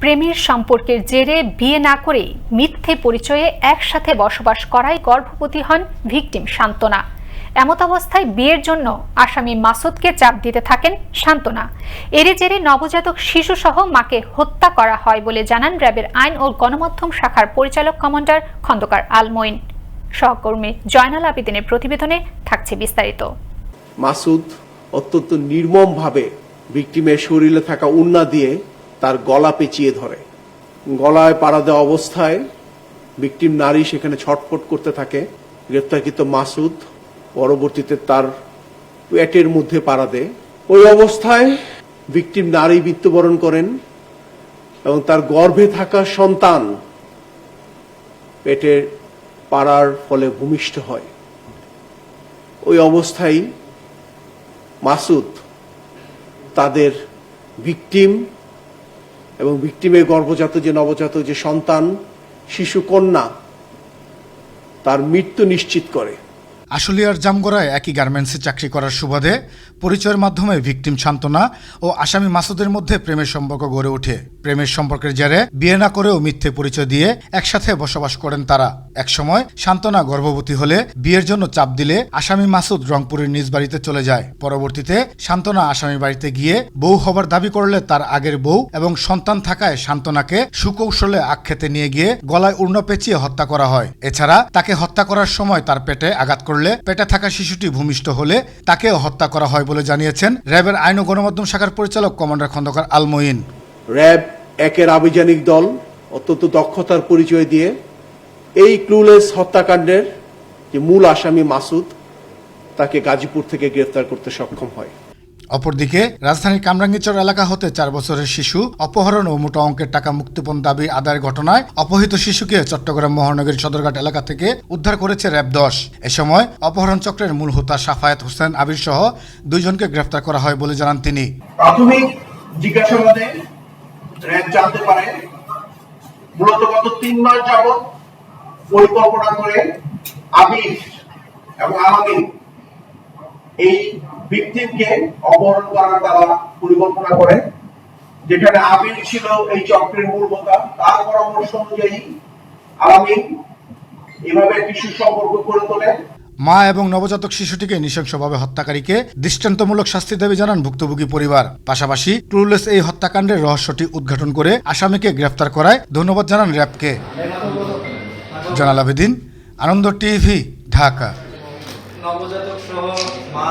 প্রেমের সম্পর্কের জেরে বিয়ে না করে মিথ্যে পরিচয়ে একসাথে বসবাস করায় গর্ভবতী হন ভিকটিম শান্তনা। এমত অবস্থায় বিয়ের জন্য আসামি মাসুদকে চাপ দিতে থাকেন শান্তনা। এর জেরে নবজাতক শিশুসহ মাকে হত্যা করা হয় বলে জানান র্যাবের আইন ও গণমাধ্যম শাখার পরিচালক কমান্ডার খন্দকার আলমইন। সহকর্মী জয়নাল আবেদিনের প্রতিবেদনে থাকছে বিস্তারিত। মাসুদ অত্যন্ত নির্মমভাবে ভিকটিমের শরীরে থাকা উন্না দিয়ে তার গলা পেঁচিয়ে ধরে। গলায় পাড়া দেওয়া অবস্থায় ভিকটিম নারী সেখানে ছটফট করতে থাকে। গ্রেপ্তারকৃত মাসুদ পরবর্তীতে তার পেটের মধ্যে পাড়া দেয়। ওই অবস্থায় ভিকটিম নারী মৃত্যুবরণ করেন এবং তার গর্ভে থাকা সন্তান পেটের পাড়ার ফলে ভূমিষ্ঠ হয়। ওই অবস্থায় মাসুদ তাদের ভিকটিম এবং ভিকটিমের গর্ভজাত যে নবজাত যে সন্তান, শিশু কন্যা, তার মৃত্যু নিশ্চিত করে। আশুলিয়ার জামগড়ায় একই গার্মেন্টসে চাকরি করার সুবাদে পরিচয়ের মাধ্যমে ভিকটিম সান্ত্বনা ও আসামি মাসুদের মধ্যে প্রেমের সম্পর্ক গড়ে ওঠে। প্রেমের সম্পর্কের জেরে বিয়ে না করেও মিথ্যে পরিচয় দিয়ে একসাথে বসবাস করেন তারা। একসময় সান্ত্বনা গর্ভবতী হলে বিয়ের জন্য চাপ দিলে আসামি মাসুদ রংপুরের নিজ বাড়িতে চলে যায়। পরবর্তীতে সান্ত্বনা আসামি বাড়িতে গিয়ে বউ হবার দাবি করলে তার আগের বউ এবং সন্তান থাকায় সান্ত্বনাকে সুকৌশলে আক্ষেতে নিয়ে গিয়ে গলায় উর্ণ পেঁচিয়ে হত্যা করা হয়। এছাড়া তাকে হত্যা করার সময় তার পেটে আঘাত করলে পেটে থাকা শিশুটি ভূমিষ্ঠ হলে তাকেও হত্যা করা হয় বলে জানিয়েছেন র্যাবের আইন ও গণমাধ্যম শাখার পরিচালক কমান্ডার খন্দকার আলমইন র্যাব একের আভিযানিক দল, অত্যন্ত দক্ষতার পরিচয় দিয়ে এই ক্লুলেস হত্যাকাণ্ডের যে মূল আসামি মাসুদ তাকে গাজীপুর থেকে গ্রেফতার করতে সক্ষম হয়। অপরদিকে রাজধানীর কামরাঙ্গীচর এলাকা হতে চার বছরের শিশু অপহরণ ও মোটা অঙ্কের টাকা মুক্তিপণ দাবি আদায়ের ঘটনায় অপহৃত শিশুকে চট্টগ্রাম মহানগরীর সদরঘাট এলাকা থেকে উদ্ধার করেছে র্যাব দশ। এ সময় অপহরণ চক্রের মূল হোতা সাফায়াত হোসেন আবির সহ দুইজনকে গ্রেফতার করা হয় বলে জানান তিনি। প্রাথমিক জিজ্ঞাসাবাদে র্যাব জানতে পারে মূলত গত তিন মাস যাবৎ পরিকল্পনা করে আবির এবং আলামিন এই ভিকটিমকে অপহরণ করার তারা পরিকল্পনা করে, যেখানে আবির ছিল এই চক্রের মূল হোতা তার পরামর্শ অনুযায়ী আলামিন এভাবে একটি সুসম্পর্ক করে তোলে। মা এবং নবজাতক শিশুটিকে নৃশংসভাবে হত্যাকারীকে দৃষ্টান্তমূলক শাস্তি দাবি জানান ভুক্তভোগী পরিবার। পাশাপাশি ক্লুলেস এই হত্যাকাণ্ডের রহস্যটি উদ্ঘাটন করে আসামিকে গ্রেফতার করায় ধন্যবাদ জানান র্যাবকে। জানাল আবেদিন আনন্দ টিভি ঢাকা। নবজাতক সহ মা